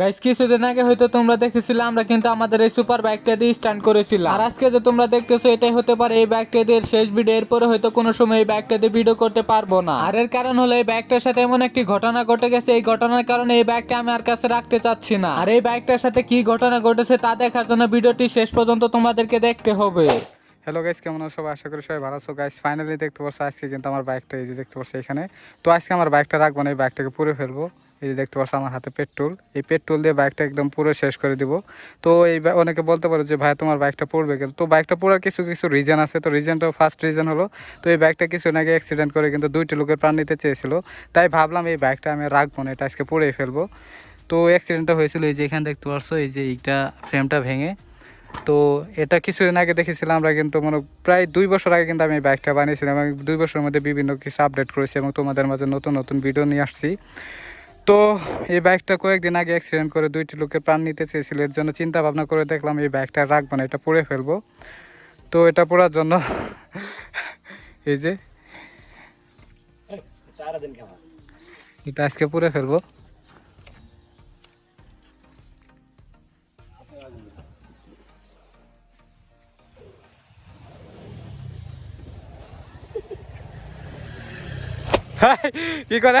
Guys কিছুদিন আগে হয়তো তোমরা দেখেছিলে, আমরা কিন্তু আমাদের এই সুপার বাইকটা দিয়ে স্ট্যান্ড করেছিলাম। আর আজকে যে তোমরা দেখতেছো, এটাই হতে পারে এই বাইকটা দিয়ে শেষ ভিডিও এরপরে হয়তো কোনো সময় এই বাইকটা দিয়ে ভিডিও করতে পারব না। আর এর কারণ হলো, এই বাইকটার সাথে এমন একটি ঘটনা ঘটে গেছে, এই ঘটনার কারণে এই বাইকটা আমি আর কাছে রাখতে চাচ্ছি না। আর এই বাইকটার সাথে কি ঘটনা ঘটেছে, তা দেখার জন্য ভিডিওটি শেষ পর্যন্ত তোমাদেরকে দেখতে হবে। হ্যালো গাইস কেমন আছো? সবাই আশা করি সবাই ভালো আছো। গাইস ফাইনালি দেখতে পাচ্ছ আজকে কিন্তু আমার বাইকটা এই যে দেখতে পাচ্ছ এখানে। তো আজকে আমার বাইকটা রাখব না, এই বাইকটাকে পুরো ফেলব। এই যে দেখতে পাচ্ছ আমার হাতে পেট্রোল। এই পেট্রোল দিয়ে বাইকটা একদম পুরো শেষ করে দিব। তো এই অনেকে বলতে পারো যে, ভাই, তোমার বাইকটা পড়বে কেন? তো বাইকটা পড়ার কিছু কিছু রিজন আছে। তো রিজনটা ফার্স্ট রিজন হলো, তো এই বাইকটা কিছু আগে অ্যাক্সিডেন্ট করে কিন্তু দুইটি লোকের প্রাণ নিতে চেয়েছিল। তাই ভাবলাম এই বাইকটা আমি রাখব না, এটা আজকে পড়েই ফেলব। তো অ্যাক্সিডেন্টটা হয়েছিল এই যে এখানে দেখতে পাচ্ছ, এই যে এইটা ফ্রেমটা ভেঙে। তো এটা কিছুদিন আগে দেখেছিলাম, আমরা কিন্তু মানে প্রায় দুই বছর আগে কিন্তু আমি এই বাইকটা বানিয়েছিলাম। এবং দুই বছরের মধ্যে বিভিন্ন কিছু আপডেট করেছি এবং তোমাদের মাঝে নতুন নতুন ভিডিও নিয়ে আসছি। তো এই বাইকটা কয়েকদিন আগে অ্যাক্সিডেন্ট করে দুইটি লোকের প্রাণ নিতে চেয়েছিল। এর জন্য চিন্তা ভাবনা করে দেখলাম, এই বাইকটা রাখব না, এটা পড়ে ফেলব। তো এটা পড়ার জন্য এই যে এটা আজকে পুড়ে ফেলব। কি করে?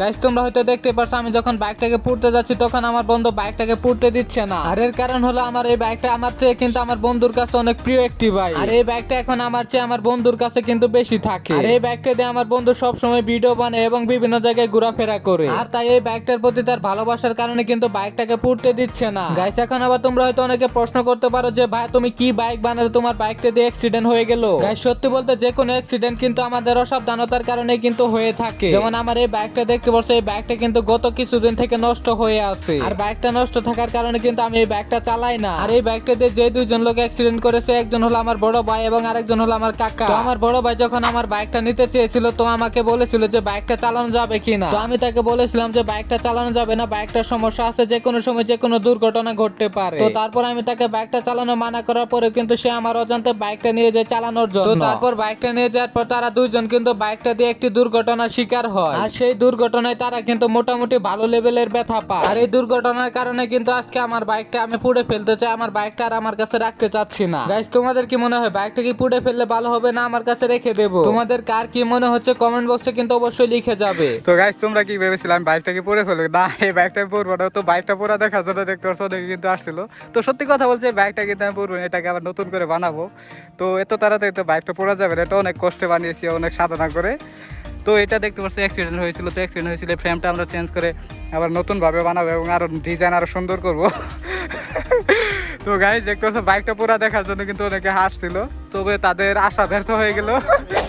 গাইস তোমরা হয়তো দেখতে পাচ্ছ আমি যখন বাইকটাকে পুড়তে যাচ্ছি, তখন আমার বন্ধু বাইকটাকে পুড়তে দিচ্ছে না। আর এর কারণ হলো আমার এই বাইকটা আমার চেয়ে কিন্তু আমার বন্ধুর কাছে অনেক প্রিয় একটি বাইক আর এই বাইকটা এখন আমার চেয়ে আমার বন্ধুর কাছে কিন্তু বেশি থাকে। আর এই বাইকটা দিয়ে আমার বন্ধু সব সময় ভিডিও বানায় এবং বিভিন্ন জায়গায় ঘোরাফেরা করে। আর তাই এই বাইকটার প্রতি তার ভালোবাসার কারণে কিন্তু বাইকটাকে পুড়তে দিচ্ছে না। গাইস এখন আবার তোমরা হয়তো অনেকে প্রশ্ন করতে পারো যে, ভাই, তুমি কি বাইক বানালে? তোমার বাইকটা দিয়ে অ্যাক্সিডেন্ট হয়ে গেল? গাইস সত্যি বলতে যে কোনো অ্যাক্সিডেন্ট কিন্তু আমাদের অসাবধানতার কারণে কিন্তু হয়ে থাকে। যেমন আমার এই বাইকটা দেখতে পাচ্ছ এই বাইকটা কিন্তু গত কিছুদিন থেকে নষ্ট হয়ে আছে আর বাইকটা নষ্ট থাকার কারণে কিন্তু আমি এই বাইকটা চালাই না আর এই দিয়ে যে দুইজন লোক অ্যাক্সিডেন্ট করেছে একজন হলো আমার বড় ভাই এবং আরেকজন হলো আমার কাকা তো আমার বড় ভাই যখন আমার বাইকটা নিতে চেয়েছিল তো আমাকে বলেছিল যে বাইকটা চালানো যাবে কিনা তো আমি তাকে বলেছিলাম যে বাইকটা চালানো যাবে না বাইকটার সমস্যা আছে যে কোনো সময় যে কোনো দুর্ঘটনা ঘটতে পারে তো তারপর আমি তাকে বাইকটা চালানো মানা করার পরে কিন্তু সে আমার অজান্তে বাইকটা নিয়ে যায় চালানোর জন্য তো তারপর বাইকটা নিয়ে যাওয়ার পর তারা দুইজন কিন্তু বাইকটা দিয়ে একটি দুর্ঘটনার শিকার হয় আর সেই দুর্ঘটনায় তারা কিন্তু মোটামুটি ভালো লেভেলের ব্যথা পায়। আর এই দুর্ঘটনার কারণে কিন্তু আজকে আমার বাইকটা আমি পুড়ে ফেলতে চাই, আমার বাইকটা আর আমার কাছে রাখতে চাচ্ছি না। গাইস তোমাদের কি মনে হয় বাইকটা কি পুড়ে ফেললে ভালো হবে না আমার কাছে রেখে দেবো? তোমাদের কার কি মনে হচ্ছে কমেন্ট বক্সে কিন্তু অবশ্যই লিখে যাবে। তো গাইস তোমরা কি ভেবেছিলে আমি বাইকটাকে পরে ফেলব? না, এই বাইকটা আমি পরবো না। তো বাইকটা পরা দেখা জন্য দেখতে পাচ্ছ দেখে কিন্তু আসছিল। তো সত্যি কথা বলছে বাইকটা কিন্তু আমি পরবো এটাকে আবার নতুন করে বানাবো। তো এত তাড়াতাড়ি তো বাইকটা পরা যাবে না, এটা অনেক কষ্টে বানিয়েছি, অনেক সাধনা করে। তো এটা দেখতে পাচ্ছি অ্যাক্সিডেন্ট হয়েছিল, তো অ্যাক্সিডেন্ট হয়েছিল ফ্রেমটা আমরা চেঞ্জ করে আবার নতুনভাবে বানাবো এবং আরও ডিজাইন আরও সুন্দর করব। তো গাড়ি দেখতে পাচ্ছি বাইকটা পুরা দেখার জন্য কিন্তু অনেকে হাসছিল, তবে তাদের আশা ব্যর্থ হয়ে গেল।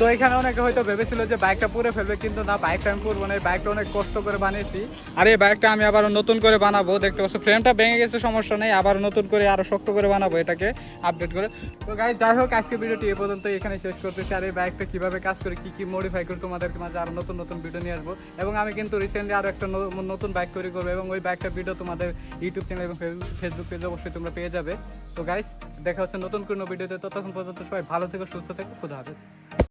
তো এখানে অনেকে হয়তো ভেবেছিল যে বাইকটা পুরে ফেলবে, কিন্তু না বাইকটা আমি পুরবো না, এই বাইকটা অনেক কষ্ট করে বানিয়েছি। আর এই বাইকটা আমি আবার নতুন করে বানাবো, দেখতে পাচ্ছ ফ্রেমটা ভেঙে গেছে, সমস্যা নেই আবার নতুন করে আরও শক্ত করে বানাবো এটাকে আপডেট করে। তো গাই যাই হোক আজকে ভিডিওটি এ পর্যন্ত এখানে শেষ করতেছি। আর এই বাইকটা কীভাবে কাজ করে, কি কি মডিফাই করে তোমাদের মাঝে আরও নতুন নতুন ভিডিও নিয়ে আসব। এবং আমি কিন্তু রিসেন্টলি আরও একটা নতুন বাইক তৈরি করব, এবং ওই বাইকটা ভিডিও তোমাদের ইউটিউব চ্যানেল এবং ফেসবুক পেজে অবশ্যই তোমরা পেয়ে যাবে। তো গাইজ দেখা হচ্ছে নতুন কোনো ভিডিওতে ততক্ষণ পর্যন্ত সবাই ভালো থেকো, সুস্থ থেকো, খুদা হাফেজ।